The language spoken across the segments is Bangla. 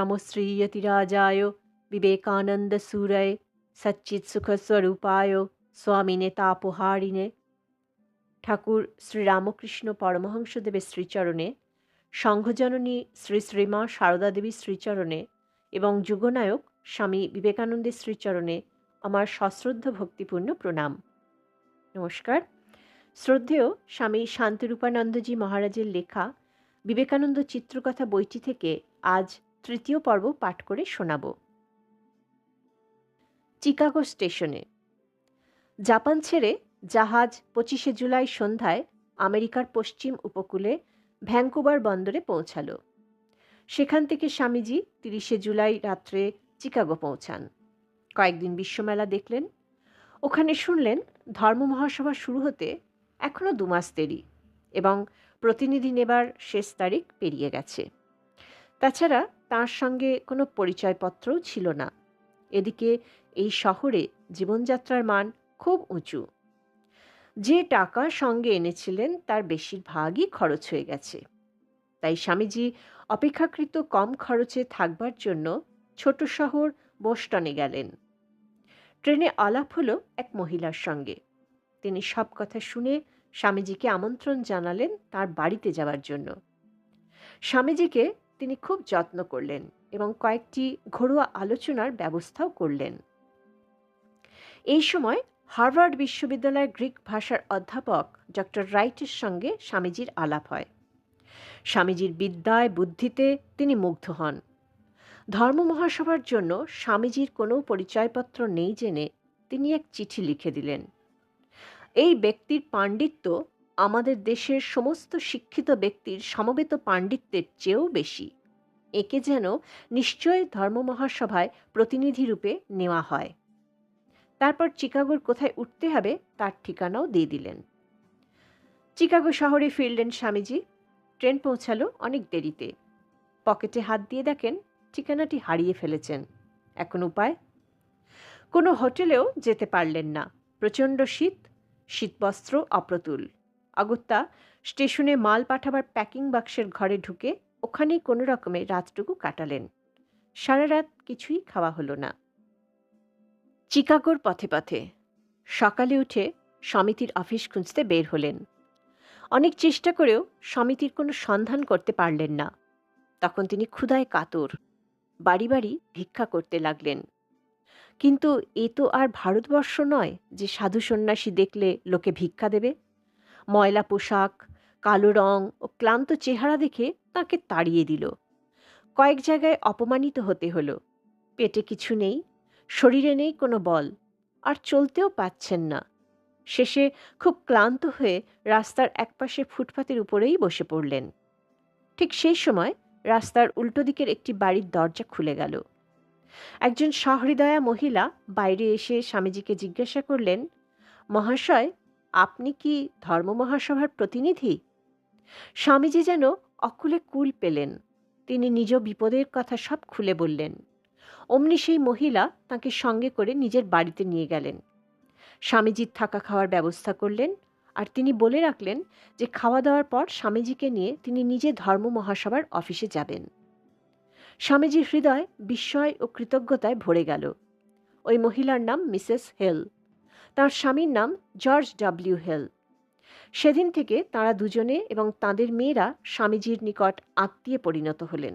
নম শ্রীয়তিরাজায় বিবেকানন্দ সুরয় সচ্চিৎ সুখস্বরূপায় স্বামিনে তাপহারিণে ঠাকুর শ্রীরামকৃষ্ণ পরমহংসদেবের শ্রীচরণে, সংঘজননী শ্রী শ্রীমা সারদা দেবীর শ্রীচরণে এবং যুগনায়ক স্বামী বিবেকানন্দের শ্রীচরণে আমার সশ্রদ্ধ ভক্তিপূর্ণ প্রণাম। নমস্কার। শ্রদ্ধেয় স্বামী শান্তিরূপানন্দজি মহারাজের লেখা বিবেকানন্দ চিত্রকথা বইটি থেকে আজ তৃতীয় পর্ব পাঠ করে শোনাব। চিকাগো স্টেশনে। জাপান ছেড়ে জাহাজ পঁচিশে জুলাই সন্ধ্যায় আমেরিকার পশ্চিম উপকূলে ভ্যাঙ্কুভার বন্দরে পৌঁছালো। সেখান থেকে স্বামীজি তিরিশে জুলাই রাত্রে চিকাগো পৌঁছান। কয়েকদিন বিশ্বমেলা দেখলেন। ওখানে শুনলেন ধর্ম মহাসভা শুরু হতে এখনও দুমাস দেরি এবং প্রতিনিধি নেবার শেষ তারিখ পেরিয়ে গেছে। তাছাড়া তার সঙ্গে কোনো পরিচয়পত্রও ছিল না। এদিকে এই শহরে জীবনযাত্রার মান খুব উঁচু। যে টাকা সঙ্গে এনেছিলেন তার বেশিরভাগই খরচ হয়ে গেছে। তাই স্বামীজি অপেক্ষাকৃত কম খরচে থাকবার জন্য ছোট শহর বোস্টনে গেলেন। ট্রেনে আলাপ হলো এক মহিলার সঙ্গে। তিনি সব কথা শুনে স্বামীজিকে আমন্ত্রণ জানালেন তার বাড়িতে যাওয়ার জন্য। স্বামীজিকে তিনি খুব যত্ন করলেন এবং কয়েকটি ঘরোয়া আলোচনার ব্যবস্থাও করলেন। এই সময় হার্ভার্ড বিশ্ববিদ্যালয়ের গ্রিক ভাষার অধ্যাপক ডক্টর রাইটের সঙ্গে স্বামীজির আলাপ হয়। স্বামীজির বিদ্যায়, বুদ্ধিতে তিনি মুগ্ধ হন। ধর্ম মহাসভার জন্য স্বামীজির কোনো পরিচয়পত্র নেই জেনে তিনি এক চিঠি লিখে দিলেন। এই ব্যক্তির পাণ্ডিত্য আমাদের দেশের সমস্ত শিক্ষিত ব্যক্তির সমবেত পাণ্ডিত্যের চেয়েও বেশি। একে যেন নিশ্চয় ধর্ম মহাসভায় প্রতিনিধিরূপে নেওয়া হয়। তারপর চিকাগোর কোথায় উঠতে হবে তার ঠিকানাও দিয়ে দিলেন। চিকাগো শহরে ফিরলেন স্বামীজি। ট্রেন পৌঁছালো অনেক দেরিতে। পকেটে হাত দিয়ে দেখেন ঠিকানাটি হারিয়ে ফেলেছেন। এখন উপায়? কোনো হোটেলেও যেতে পারলেন না। প্রচণ্ড শীত, শীতবস্ত্র অপ্রতুল। অগত্যা স্টেশনে মাল পাঠাবার প্যাকিং বাক্সের ঘরে ঢুকে ওখানেই কোনো রকমে রাতটুকু কাটালেন। সারা রাত কিছুই খাওয়া হলো না। চিকাগোর পথে পথে সকালে উঠে সমিতির অফিস খুঁজতে বের হলেন। অনেক চেষ্টা করেও সমিতির কোনো সন্ধান করতে পারলেন না। তখন তিনি ক্ষুধায় কাতর, বাড়ি বাড়ি ভিক্ষা করতে লাগলেন। কিন্তু এ তো আর ভারতবর্ষ নয় যে সাধু সন্ন্যাসী দেখলে লোকে ভিক্ষা দেবে। ময়লা পোশাক, কালো রং ও ক্লান্ত চেহারা দেখে তাকে তাড়িয়ে দিল। কয়েক জায়গায় অপমানিত হতে হলো। পেটে কিছু নেই, শরীরে নেই কোনো বল, আর চলতেও পাচ্ছেন না। শেষে খুব ক্লান্ত হয়ে রাস্তার একপাশে ফুটপাতের উপরেই বসে পড়লেন। ঠিক সেই সময় রাস্তার উল্টো দিকের একটি বাড়ির দরজা খুলে গেল। একজন সহৃদয়া মহিলা বাইরে এসে স্বামীজিকে জিজ্ঞাসা করলেন, মহাশয় আপনি কি ধর্ম মহাসভার প্রতিনিধি? স্বামীজি যেন অকুলে কুল পেলেন। তিনি নিজ বিপদের কথা সব খুলে বললেন। অমনি সেই মহিলা তাকে সঙ্গে করে নিজের বাড়িতে নিয়ে গেলেন। স্বামীজির থাকা খাওয়ার ব্যবস্থা করলেন আর তিনি বলে রাখলেন যে খাওয়া দাওয়ার পর স্বামীজিকে নিয়ে তিনি নিজে ধর্ম মহাসভার অফিসে যাবেন। স্বামীজির হৃদয় বিস্ময় ও কৃতজ্ঞতায় ভরে গেল। ওই মহিলার নাম মিসেস হেল। তার স্বামীর নাম জর্জ ডাব্লিউ হেল। সেদিন থেকে তারা দুজনে এবং তাদের মেয়েরা স্বামীজির নিকট আত্মীয় পরিণত হলেন।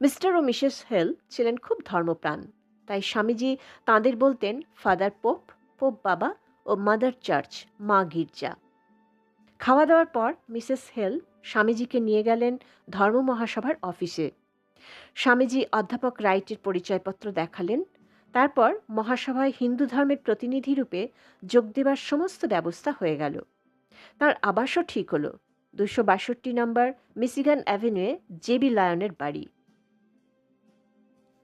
মিস্টার ও মিসেস হেল ছিলেন খুব ধর্মপ্রাণ, তাই স্বামীজি তাঁদের বলতেন, ফাদার পোপ পোপ বাবা ও মাদার চার্চ, মা গির্জা। খাওয়া দাওয়ার পর মিসেস হেল স্বামীজিকে নিয়ে গেলেন ধর্ম মহাসভার অফিসে। স্বামীজি অধ্যাপক রাইটের পরিচয়পত্র দেখালেন তারপর মহাসভায় হিন্দু ধর্মের প্রতিনিধি রূপে যোগ দেবার সমস্ত ব্যবস্থা হয়ে গেল। তার আবাসও ঠিক হলো। দুশো বাষট্টি নম্বর মিসিগান অ্যাভিনিউয়ে জেবি লায়নের বাড়ি।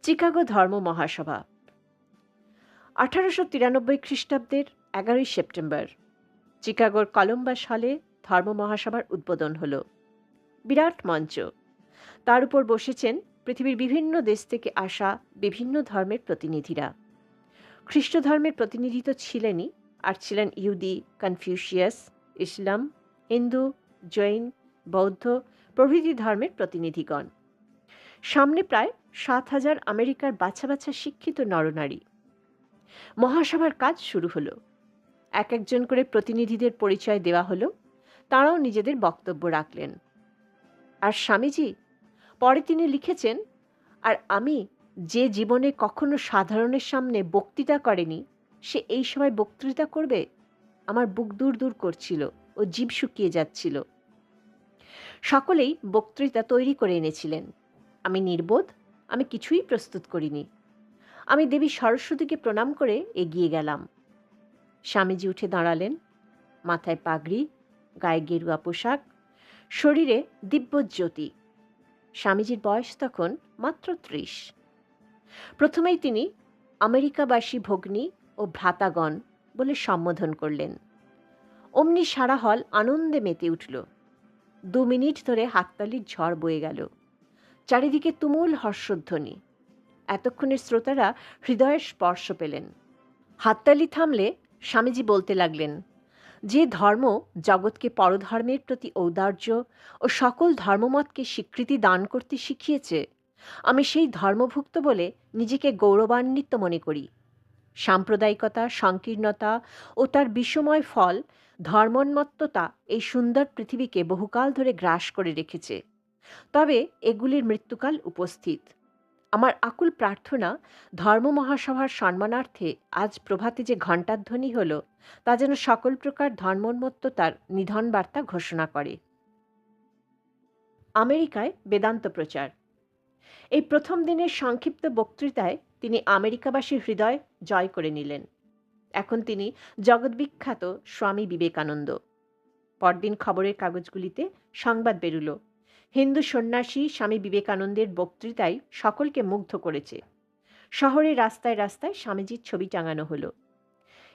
চিকাগো ধর্ম মহাসভা। আঠারোশো তিরানব্বই খ্রিস্টাব্দের এগারোই সেপ্টেম্বর। চিকাগোর কলম্বাস হলে ধর্ম মহাসভার উদ্বোধন হল। বিরাট মঞ্চ। তার উপর বসেছেন পৃথিবীর বিভিন্ন দেশ থেকে আসা বিভিন্ন ধর্মের প্রতিনিধিরা। খ্রিস্ট ধর্মের প্রতিনিধি তো ছিলেনই, আর ছিলেন ইহুদি, কনফিউশিয়াস, ইসলাম, হিন্দু, জৈন, বৌদ্ধ প্রভৃতি ধর্মের প্রতিনিধিগণ। সামনে প্রায় সাত হাজার আমেরিকার বাছা বাছা শিক্ষিত নরনারী। মহাসভার কাজ শুরু হলো। এক একজন করে প্রতিনিধিদের পরিচয় দেওয়া হলো, তাঁরাও নিজেদের বক্তব্য রাখলেন। আর স্বামীজি পরে তিনি লিখেছেন, আর আমি যে জীবনে কখনো সাধারণের সামনে বক্তৃতা করেনি, সে এই সময় বক্তৃতা করবে? আমার বুক দূর দূর করছিল ও জীব শুকিয়ে যাচ্ছিল। সকলেই বক্তৃতা তৈরি করে এনেছিলেন। আমি নির্বোধ, আমি কিছুই প্রস্তুত করিনি। আমি দেবী সরস্বতীকে প্রণাম করে এগিয়ে গেলাম। স্বামীজি উঠে দাঁড়ালেন। মাথায় পাগড়ি, গায়ে গেরুয়া পোশাক, শরীরে দিব্যজ্যোতি। স্বামীজির বয়স তখন মাত্র ত্রিশ। প্রথমেই তিনি আমেরিকাবাসী ভগ্নী ও ভ্রাতাগণ বলে সম্বোধন করলেন। অমনি সারা হল আনন্দে মেতে উঠল। দু মিনিট ধরে হাততালির ঝড় বয়ে গেল। চারিদিকে তুমুল হর্ষধ্বনি। এতক্ষণের শ্রোতারা হৃদয়ের স্পর্শ পেলেন। হাততালি থামলে স্বামীজি বলতে লাগলেন যে ধর্ম জগৎকে পরধর্মের প্রতি ঔদার্য ও সকল ধর্মমতকে স্বীকৃতি দান করতে শিখিয়েছে, আমি সেই ধর্মভুক্ত বলে নিজেকে গৌরবান্বিত মনে করি। সাম্প্রদায়িকতা, সংকীর্ণতা ও তার বিষময় ফল, ধর্মোন্মত্ততা এই সুন্দর পৃথিবীকে বহুকাল ধরে গ্রাস করে রেখেছে। তবে এগুলির মৃত্যুকাল উপস্থিত। আমার আকুল প্রার্থনা, ধর্ম মহাসভার সম্মানার্থে আজ প্রভাতে যে ঘণ্টাধ্বনি হল, তা যেন সকল প্রকার ধর্মোন্মত্ততার নিধন বার্তা ঘোষণা করে। আমেরিকায় বেদান্ত প্রচার। এই প্রথম দিনের সংক্ষিপ্ত বক্তৃতায় তিনি আমেরিকাবাসীর হৃদয় জয় করে নিলেন। এখন তিনি জগৎবিখ্যাত স্বামী বিবেকানন্দ। পরদিন খবরের কাগজগুলিতে সংবাদ বেরুল। হিন্দু সন্ন্যাসী স্বামী বিবেকানন্দের বক্তৃতায় সকলকে মুগ্ধ করেছে। শহরের রাস্তায় রাস্তায় স্বামীজির ছবি টাঙানো হলো।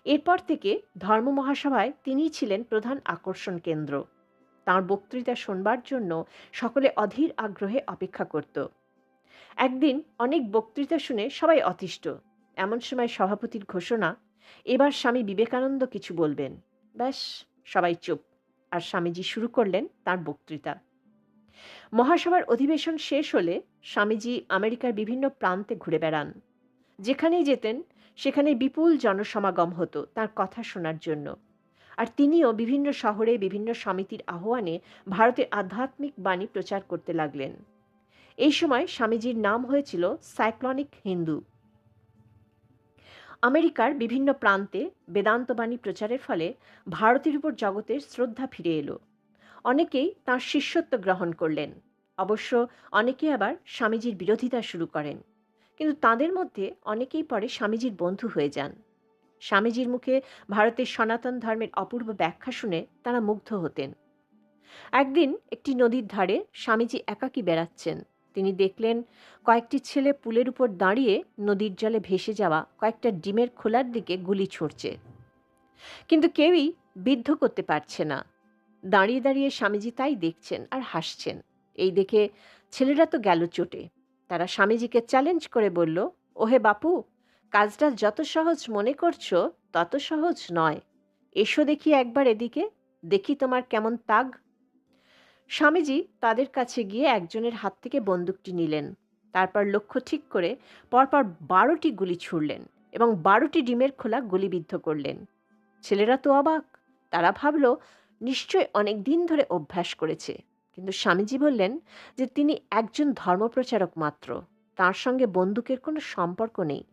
এরপর থেকে ধর্ম মহাসভায় তিনিই ছিলেন প্রধান আকর্ষণ কেন্দ্র। তাঁর বক্তৃতা শোনবার জন্য সকলে অধীর আগ্রহে অপেক্ষা করত। একদিন অনেক বক্তৃতা শুনে সবাই অতিষ্ঠ। এমন সময় সভাপতির ঘোষণা, এবার স্বামী বিবেকানন্দ কিছু বলবেন। ব্যাস, সবাই চুপ। আর স্বামীজি শুরু করলেন তার বক্তৃতা। মহাসভার অধিবেশন শেষ হলে স্বামীজি আমেরিকার বিভিন্ন প্রান্তে ঘুরে বেড়ান। যেখানেই যেতেন সেখানে বিপুল জনসমাগম হতো তার কথা শোনার জন্য। আর তিনিও বিভিন্ন শহরে বিভিন্ন সমিতির আহ্বানে ভারতের আধ্যাত্মিক বাণী প্রচার করতে লাগলেন। এই সময় স্বামীজির নাম হয়েছিল সাইক্লনিক হিন্দু। আমেরিকার বিভিন্ন প্রান্তে বেদান্তবাণী প্রচারের ফলে ভারতের উপর জগতের শ্রদ্ধা ফিরে এলো। অনেকেই তাঁর শিষ্যত্ব গ্রহণ করলেন। অবশ্য অনেকে আবার স্বামীজির বিরোধিতা শুরু করেন। কিন্তু তাদের মধ্যে অনেকেই পরে স্বামীজির বন্ধু হয়ে যান। স্বামীজির মুখে ভারতের সনাতন ধর্মের অপূর্ব ব্যাখ্যা শুনে তারা মুগ্ধ হতেন। একদিন একটি নদীর ধারে স্বামীজি একাকী বেড়াচ্ছেন। তিনি দেখলেন, কয়েকটি ছেলে পুলের উপর দাঁড়িয়ে নদীর জলে ভেসে যাওয়া কয়েকটা ডিমের খোলার দিকে গুলি ছুটছে কিন্তু কেউই বিদ্ধ করতে পারছে না। দাঁড়িয়ে দাঁড়িয়ে স্বামীজি তাই দেখছেন আর হাসছেন। এই দেখে ছেলেরা তো গেল চোটে। তারা স্বামীজিকে চ্যালেঞ্জ করে বলল, ওহে বাপু, কাজটা যত সহজ মনে করছ, তত সহজ নয়। এসো দেখি একবার এদিকে, দেখি তোমার কেমন তাগ। স্বামীজি তাদের কাছে গিয়ে একজনের হাত থেকে বন্দুকটি নিলেন। তারপর লক্ষ্য ঠিক করে পরপর বারোটি গুলি ছুড়লেন এবং বারোটি ডিমের খোলা গুলিবিদ্ধ করলেন। ছেলেরা তো অবাক। তারা ভাবল নিশ্চয় অনেক দিন ধরে অভ্যাস করেছে। কিন্তু স্বামীজি বললেন যে তিনি একজন ধর্মপ্রচারক মাত্র। তার সঙ্গে বন্দুকের কোনো সম্পর্ক নেই।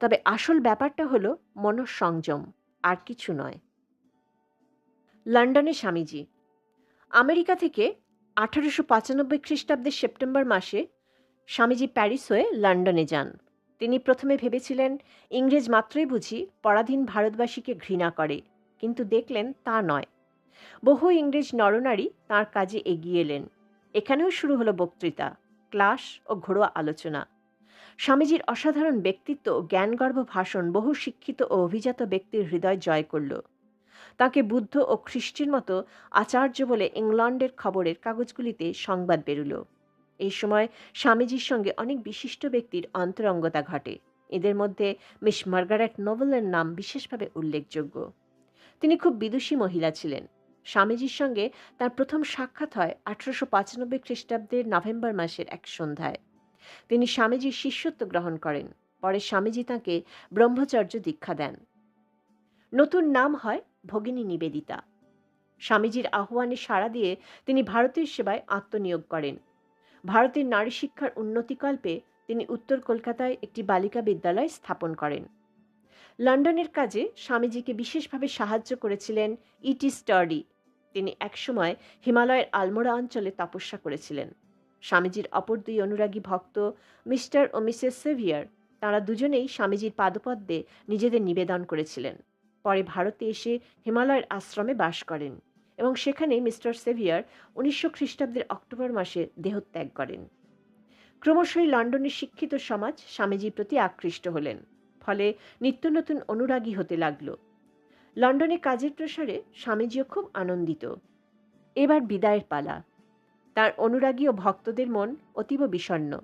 তবে আসল ব্যাপারটা হলো মনঃসংযম, আর কিছু নয়। লন্ডনে স্বামীজি, আমেরিকা থেকে আঠারোশো পঁচানব্বই খ্রিস্টাব্দের সেপ্টেম্বর মাসে স্বামীজি প্যারিস হয়ে লন্ডনে যান। তিনি প্রথমে ভেবেছিলেন, ইংরেজ মাত্রই বুঝি পরাধীন ভারতবাসীকে ঘৃণা করে, কিন্তু দেখলেন তা নয়। বহু ইংরেজ নরনারী তার কাজে এগিয়ে এলেন। এখানেও শুরু হলো বক্তৃতা, ক্লাস ও ঘরোয়া আলোচনা। স্বামীজির অসাধারণ ব্যক্তিত্ব জ্ঞানগর্ভ ভাষণ বহু শিক্ষিত ও অভিজাত ব্যক্তির হৃদয় জয় করল। তাকে বুদ্ধ ও খ্রিস্টের মতো আচার্য বলে ইংল্যান্ডের খবরের কাগজগুলিতে সংবাদ বেরুল। এই সময় স্বামীজির সঙ্গে অনেক বিশিষ্ট ব্যক্তির অন্তরঙ্গতা ঘটে। এদের মধ্যে মিস মার্গারেট নোবেলের নাম বিশেষভাবে উল্লেখযোগ্য। তিনি খুব বিদুষী মহিলা ছিলেন। স্বামীজির সঙ্গে তার প্রথম সাক্ষাৎ হয় আঠারোশো পঁচানব্বই খ্রিস্টাব্দের নভেম্বর মাসের এক সন্ধ্যায়। তিনি স্বামীজির শিষ্যত্ব গ্রহণ করেন, পরে স্বামীজি তাঁকে ব্রহ্মচর্য দীক্ষা দেন। নতুন নাম হয় ভগিনী নিবেদিতা। স্বামীজির আহ্বানে সাড়া দিয়ে তিনি ভারতের সেবায় আত্মনিয়োগ করেন। ভারতের নারী শিক্ষার উন্নতিকল্পে তিনি উত্তর কলকাতায় একটি বালিকা বিদ্যালয় স্থাপন করেন। লন্ডনের কাজে স্বামীজিকে বিশেষভাবে সাহায্য করেছিলেন ইটি স্টার্ডি তিনি একসময় হিমালয়ের আলমোড়া অঞ্চলে তপস্যা করেছিলেন। স্বামীজির অপর দুই অনুরাগী ভক্ত মিস্টার ও মিসেস সেভিয়ার, তারা দুজনেই স্বামীজির পাদপদ্মে নিজেদের নিবেদন করেছিলেন। পরে ভারতে এসে হিমালয়ের আশ্রমে বাস করেন এবং সেখানে মিস্টার সেভিয়ার উনিশশো খ্রিস্টাব্দের অক্টোবর মাসে দেহত্যাগ করেন। ক্রমশই লন্ডনের শিক্ষিত সমাজ স্বামীজির প্রতি আকৃষ্ট হলেন। ফলে নিত্য নতুন অনুরাগী হতে লাগল। লন্ডনে কাজের প্রসারে স্বামীজিও খুব আনন্দিত। এবার বিদায়ের পালা। তার অনুরাগী ও ভক্তদের মন অতীব বিষণ্ন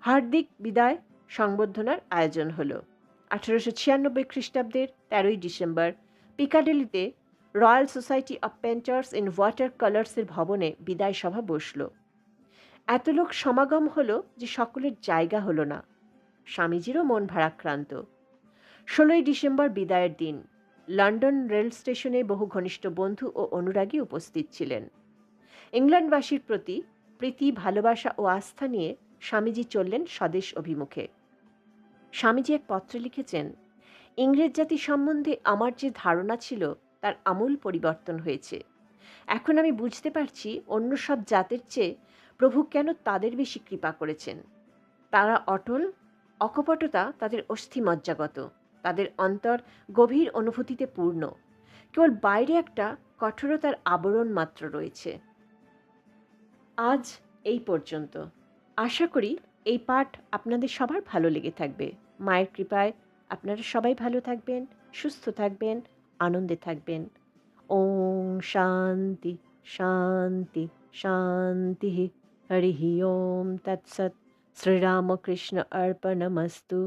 হার্দিক বিদায় সংবর্ধনার আয়োজন হলো। আঠারোশো ছিয়ানব্বই খ্রিস্টাব্দের তেরোই December পিকাডেলিতে royal society of painters in water কালার্সের ভবনে বিদায় সভা বসল। এত লোক সমাগম হলো যে সকলের জায়গা হলো না। স্বামীজিরও মন ভারাক্রান্ত। ষোলোই ডিসেম্বর বিদায়ের দিন লন্ডন রেল স্টেশনে বহু ঘনিষ্ঠ বন্ধু ও অনুরাগী উপস্থিত ছিলেন। ইংল্যান্ডবাসীর প্রতি প্রীতি, ভালোবাসা ও আস্থা নিয়ে স্বামীজি চললেন স্বদেশ অভিমুখে। স্বামীজি এক পত্রে লিখেছেন, ইংরেজ জাতি সম্বন্ধে আমার যে ধারণা ছিল, তার আমূল পরিবর্তন হয়েছে। এখন আমি বুঝতে পারছি অন্য সব জাতের চেয়ে প্রভু কেন তাদের বেশি কৃপা করেছেন। তারা অটল অকপটতা তাদের অস্থিমজ্জাগত। তাদের অন্তর গভীর অনুভূতিতে পূর্ণ। কেবল বাইরে একটা কঠোরতার আবরণ মাত্র রয়েছে। আজ এই পর্যন্ত। আশা করি এই পাঠ আপনাদের সবার ভালো লেগে থাকবে। মায়ের কৃপায় আপনারা সবাই ভালো থাকবেন, সুস্থ থাকবেন, আনন্দে থাকবেন। ওম শান্তি শান্তি শান্তি, হরি ওম, তৎসৎ। শ্রীরামকৃষ্ণ অর্পণমস্তু